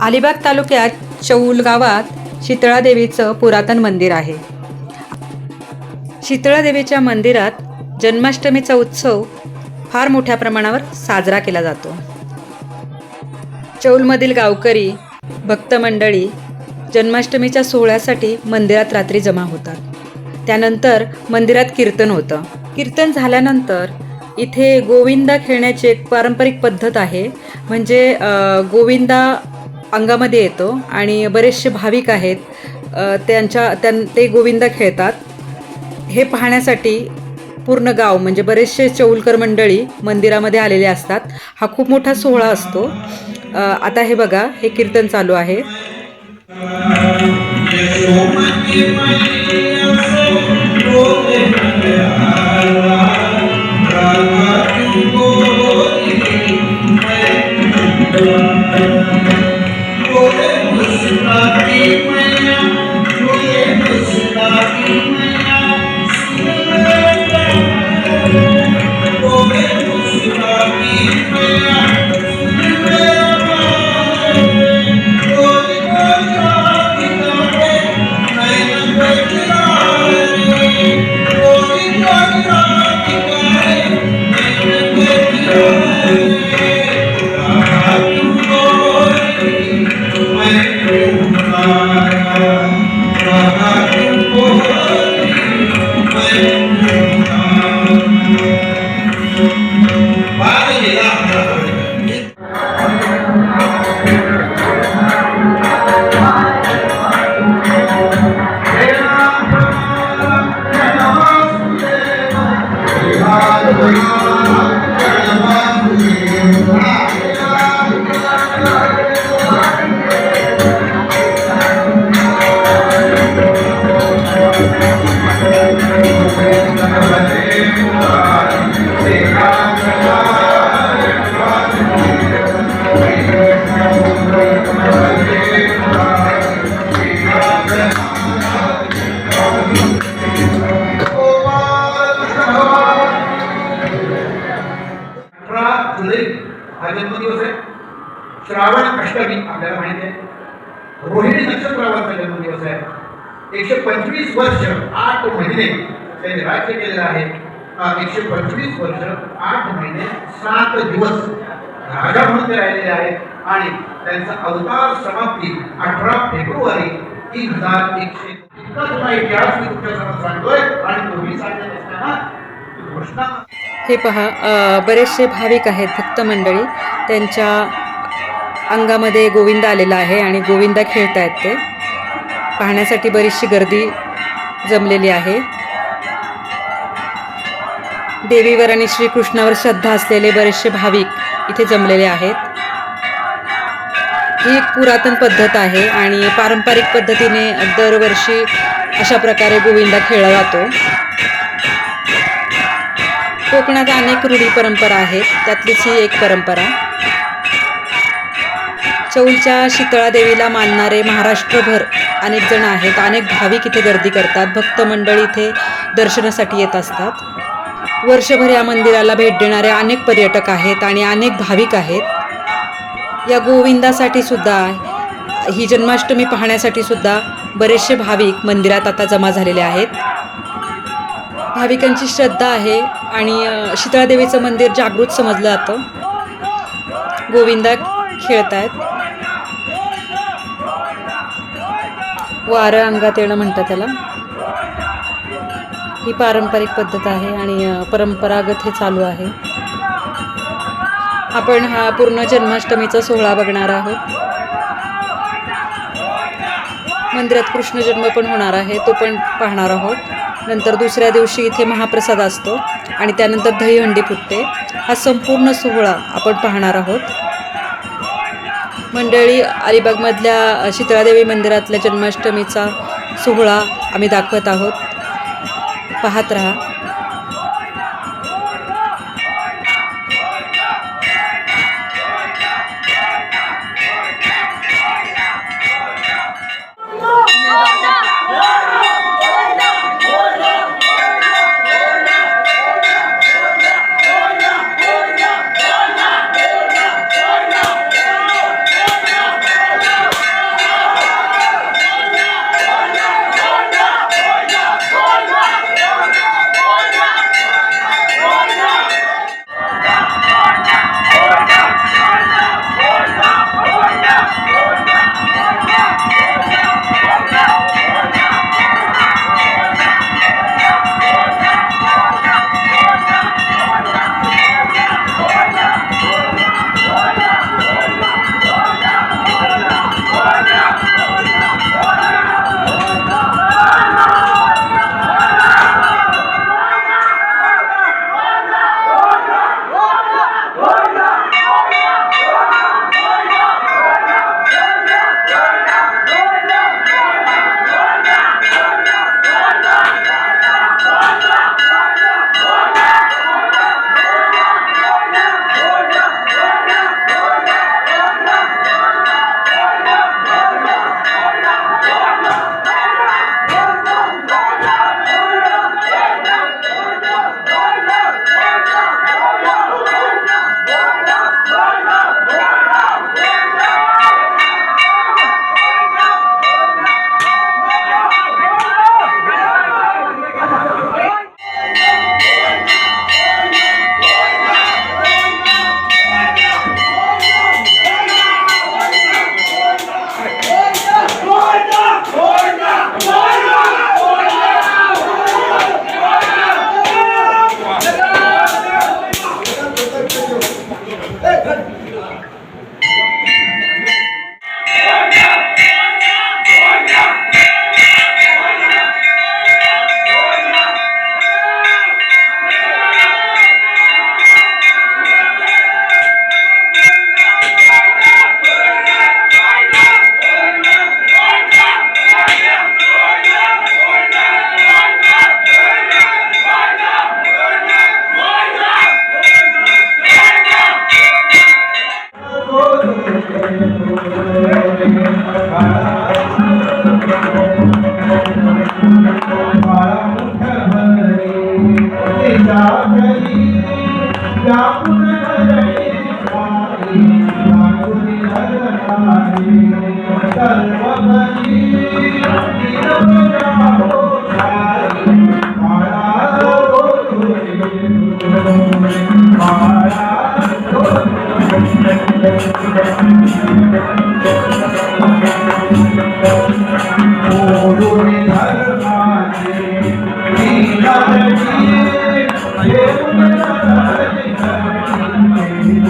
अलिबाग तालुक्यात चौल गावात शीतळादेवीचं पुरातन मंदिर आहे. शीतळादेवीच्या मंदिरात जन्माष्टमीचा उत्सव फार मोठ्या प्रमाणावर साजरा केला जातो. चौलमधील गावकरी भक्त मंडळी जन्माष्टमीच्या सोहळ्यासाठी मंदिरात रात्री जमा होतात. त्यानंतर मंदिरात कीर्तन होतं. कीर्तन झाल्यानंतर इथे गोविंदा खेळण्याची एक पारंपरिक पद्धत आहे. म्हणजे गोविंदा अंगामध्ये येतो आणि बरेचसे भाविक आहेत त्यांच्या त्यां ते गोविंदा खेळतात. हे पाहण्यासाठी पूर्ण गाव म्हणजे बरेचसे चौलकर मंडळी मंदिरामध्ये आलेले असतात. हा खूप मोठा सोहळा असतो. आता हे बघा हे कीर्तन चालू आहे. अठरा श्रावण अष्टमी आपल्याला माहिती आहे रोहिणी नक्षत्रावरचा जन्मदिवस आहे. एकशे पंचवीस वर्ष आठ महिने त्यांनी राज्य केलेलं आहे. एकशे पंचवीस वर्ष आठ महिने सात दिवस राजा म्हणून ते राहिलेले आहेत. आणि त्यांचा अवतार समाप्ती अठरा फेब्रुवारी तीन हजार एकशे इतका इतिहास मी तुमच्या सांगतोय आणि तुम्ही सांगत असताना घोषणा हे पहा बरेचसे भाविक आहेत भक्त मंडळी. त्यांच्या अंगामध्ये गोविंद आलेला आहे आणि गोविंदा खेळत आहेत ते. पाहण्यासाठी बरीचशी गर्दी जमलेली आहे. देवीवर आणि श्रीकृष्णावर श्रद्धा असलेले बरेचसे भाविक इथे जमलेले आहेत. ही एक पुरातन पद्धत आहे आणि पारंपरिक पद्धतीने दरवर्षी अशा प्रकारे गोविंदा खेळला जातो. कोकणात अनेक रूढी परंपरा आहेत त्यातलीच ही एक परंपरा. चौलच्या शीतळा देवीला मानणारे महाराष्ट्रभर अनेक जण आहेत. अनेक भाविक इथे गर्दी करतात. भक्त मंडळी इथे दर्शनासाठी येत असतात. वर्षभर या मंदिराला भेट देणारे अनेक पर्यटक आहेत आणि अनेक भाविक आहेत. या गोविंदासाठी सुद्धा ही जन्माष्टमी पाहण्यासाठी सुद्धा बरेचसे भाविक मंदिरात आता जमा झालेले आहेत. भाविकांची श्रद्धा आहे आणि शीतळादेवीचं मंदिर जागृत समजलं जातं. गोविंदा खेळत आहेत वारं अंगात येणं म्हणतात त्याला. ही पारंपरिक पद्धत आहे आणि परंपरागत हे चालू आहे. आपण हा पूर्ण जन्माष्टमीचा सोहळा बघणार आहोत. मंदिरात कृष्ण जन्म पण होणार आहे तो पण पाहणार आहोत. नंतर दुसऱ्या दिवशी इथे महाप्रसाद असतो आणि त्यानंतर दहीहंडी फुटते. हा संपूर्ण सोहळा आपण पाहणार आहोत. मंडळी अलिबागमधल्या शीतळादेवी मंदिरातल्या जन्माष्टमीचा सोहळा आम्ही दाखवत आहोत. पाहत राहा.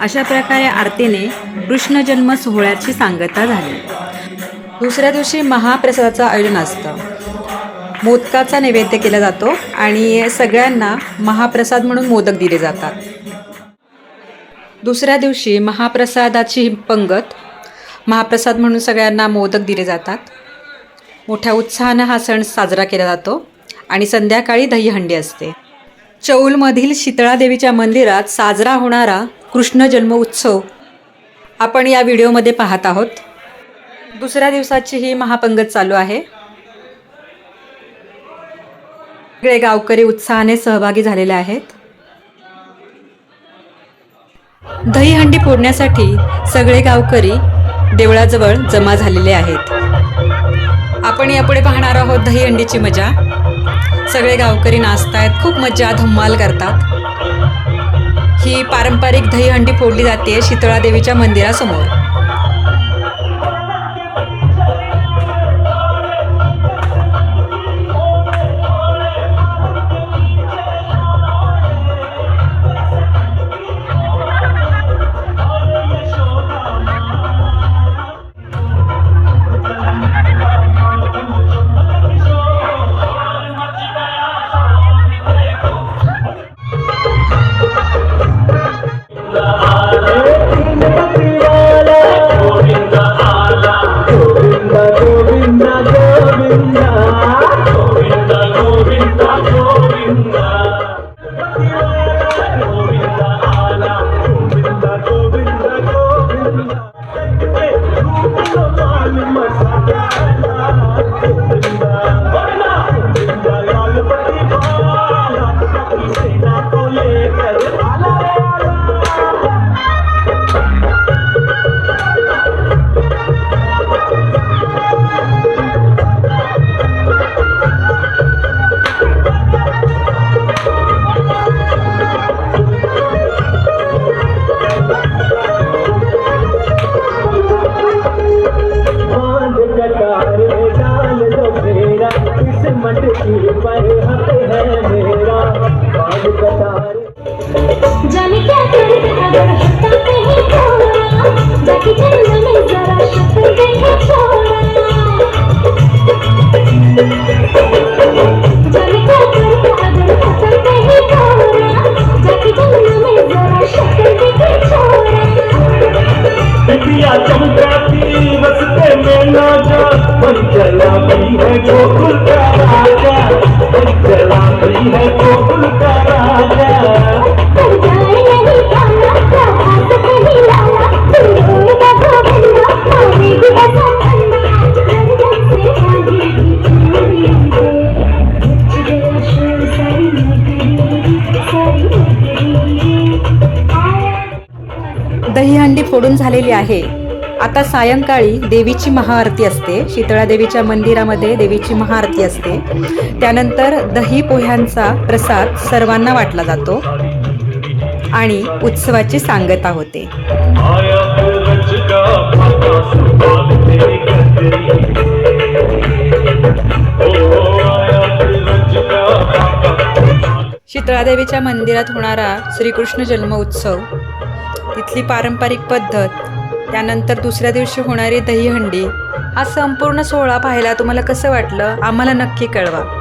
अशा प्रकारे आरतीने कृष्ण जन्म सोहळ्याची सांगता झाली. दुसऱ्या दिवशी महाप्रसादाचं आयोजन असतं. मोदकाचा नैवेद्य केला जातो आणि सगळ्यांना महाप्रसाद म्हणून मोदक दिले जातात. दुसऱ्या दिवशी महाप्रसादाची पंगत महाप्रसाद म्हणून सगळ्यांना मोदक दिले जातात. मोठ्या उत्साहानं हा सण साजरा केला जातो आणि संध्याकाळी दहीहंडी असते. चौलमधील शीतळादेवीच्या मंदिरात साजरा होणारा कृष्ण जन्म उत्सव आपण या व्हिडिओमध्ये पाहत आहोत. दुसऱ्या दिवसाची ही महापंगत चालू आहे. सगळे गावकरी उत्साहाने सहभागी झालेले आहेत. दहीहंडी फोडण्यासाठी सगळे गावकरी देवळाजवळ जमा झालेले आहेत. आपण यापुढे पाहणार आहोत दहीहंडीची मजा. सगळे गावकरी नाचतायत खूप मजा धम्माल करतात. ही पारंपरिक दहीहंडी फोडली जाते शीतळा देवीच्या मंदिरासमोर. फोडून झालेली आहे. आता सायंकाळी देवीची महाआरती असते. शीतळा देवीच्या मंदिरामध्ये देवीची महाआरती असते. त्यानंतर दही पोह्यांचा प्रसाद सर्वांना वाटला जातो आणि उत्सवाची सांगता होते. शीतळादेवीच्या मंदिरात होणारा श्रीकृष्ण जन्म उत्सव तिथली पारंपरिक पद्धत त्यानंतर दुसऱ्या दिवशी होणारी दहीहंडी हा संपूर्ण सोहळा पाहायला तुम्हाला कसं वाटलं? आम्हाला नक्की कळवा.